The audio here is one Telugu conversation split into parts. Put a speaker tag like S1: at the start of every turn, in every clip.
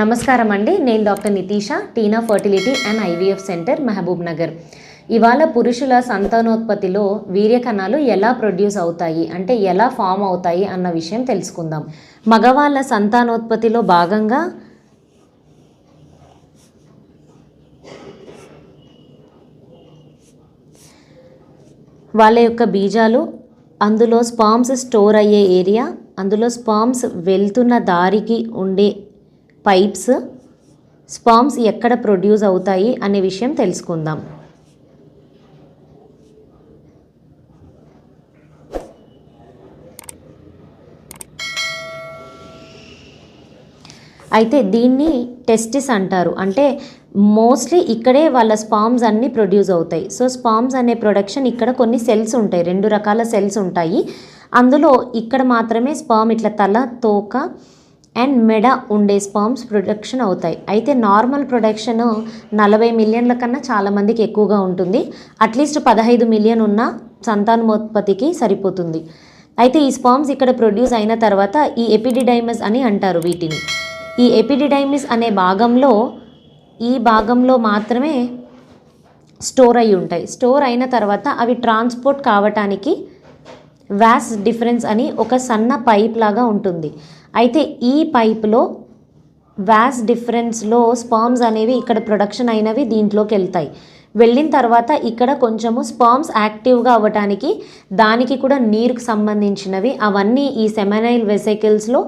S1: నమస్కారం అండి నేను doctor Nitisha Tina fertility and IVF centre Mahabubnagar. ఇవాళ పురుషుల సంతానోత్పత్తిలో వీర్యకణాలు ఎలా ప్రొడ్యూస్ అవుతాయి అంటే ఎలా ఫామ్ అవుతాయి అన్న విషయం తెలుసుకుందాం. మగవాళ్ళ సంతానోత్పత్తిలో భాగంగా వాళ్ళ యొక్క బీజాలు అందులో స్పామ్స్ స్టోర్ అయ్యే ఏరియా అందులో స్పామ్స్ వెళ్తున్న దారికి ఉండే పైప్స్ స్పామ్స్ ఎక్కడ ప్రొడ్యూస్ అవుతాయి అనే విషయం తెలుసుకుందాం. అయితే దీన్ని టెస్టిస్ అంటారు. అంటే మోస్ట్లీ ఇక్కడే వాళ్ళ స్పామ్స్ అన్నీ ప్రొడ్యూస్ అవుతాయి. సో స్పామ్స్ అనే ప్రొడక్షన్ ఇక్కడ కొన్ని సెల్స్ ఉంటాయి. రెండు రకాల సెల్స్ ఉంటాయి. అందులో ఇక్కడ మాత్రమే స్పామ్ ఇట్లా తల తోక అండ్ మెడ ఉండే స్పర్మ్స్ ప్రొడక్షన్ అవుతాయి. అయితే నార్మల్ ప్రొడక్షన్ నలభై మిలియన్ల కన్నా చాలామందికి ఎక్కువగా ఉంటుంది. అట్లీస్ట్ పదహైదు మిలియన్ ఉన్న సంతానోత్పత్తికి సరిపోతుంది. అయితే ఈ స్పర్మ్స్ ఇక్కడ ప్రొడ్యూస్ అయిన తర్వాత ఈ ఎపిడిడైమస్ అని అంటారు వీటిని. ఈ ఎపిడిడైమిస్ అనే భాగంలో ఈ భాగంలో మాత్రమే స్టోర్ అయి ఉంటాయి. స్టోర్ అయిన తర్వాత అవి ట్రాన్స్పోర్ట్ కావటానికి వ్యాస్ డిఫరెన్స్ అని ఒక సన్న పైప్ లాగా ఉంటుంది. అయితే ఈ పైప్లో వ్యాస్ డిఫరెన్స్లో స్పామ్స్ అనేవి ఇక్కడ ప్రొడక్షన్ అయినవి దీంట్లోకి వెళ్తాయి. వెళ్ళిన తర్వాత ఇక్కడ కొంచెము స్పర్మ్స్ యాక్టివ్గా అవ్వటానికి దానికి కూడా నీరుకు సంబంధించినవి. అవన్నీ ఈ సెమెనైల్ వెసికల్స్లో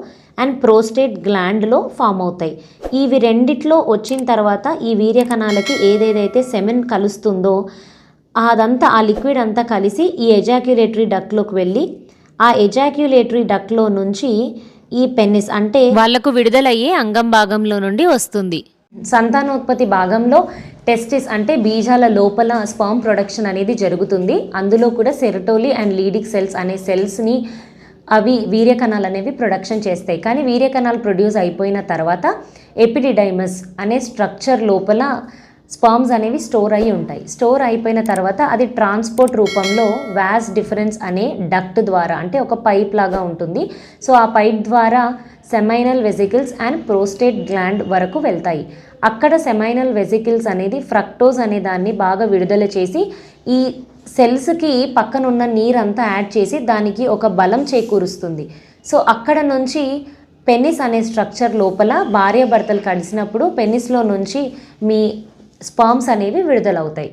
S1: అండ్ ప్రోస్టేట్ గ్లాండ్లో ఫామ్ అవుతాయి. ఇవి రెండిట్లో వచ్చిన తర్వాత ఈ వీర్య కణాలకి ఏదేదైతే సెమెన్ కలుస్తుందో అదంతా ఆ లిక్విడ్ అంతా కలిసి ఈ ఎజాక్యులేటరీ డక్ట్లోకి వెళ్ళి ఆ ఎజాక్యులేటరీ డక్ట్లో నుంచి ఈ పెన్నిస్ అంటే వాళ్ళకు విడుదలయ్యే అంగం భాగంలో నుండి వస్తుంది. సంతానోత్పత్తి భాగంలో టెస్టిస్ అంటే బీజాల లోపల స్పామ్ ప్రొడక్షన్ అనేది జరుగుతుంది. అందులో కూడా సెరటోలి అండ్ లీడిక్ సెల్స్ అనే సెల్స్ని అవి వీర్య కణాలు అనేవి ప్రొడక్షన్ చేస్తాయి. కానీ వీర్య కణాలు ప్రొడ్యూస్ అయిపోయిన తర్వాత ఎపిడిడైమస్ అనే స్ట్రక్చర్ లోపల స్పామ్స్ అనేవి స్టోర్ అయి ఉంటాయి. స్టోర్ అయిపోయిన తర్వాత అది ట్రాన్స్పోర్ట్ రూపంలో వ్యాస్ డిఫరెన్స్ అనే డక్ట్ ద్వారా అంటే ఒక పైప్ లాగా ఉంటుంది. సో ఆ పైప్ ద్వారా seminal vesicles and prostate gland వరకు వెళ్తాయి. అక్కడ సెమైనల్ వెజికల్స్ అనేది ఫ్రక్టోజ్ అనే దాన్ని బాగా విడుదల చేసి ఈ సెల్స్కి పక్కనున్న నీరంతా యాడ్ చేసి దానికి ఒక బలం చేకూరుస్తుంది. సో అక్కడ నుంచి పెన్నిస్ అనే స్ట్రక్చర్ లోపల భార్యాభర్తలు కలిసినప్పుడు పెన్నిస్లో నుంచి మీ స్పామ్స్ అనేవి విడుదలవుతాయి.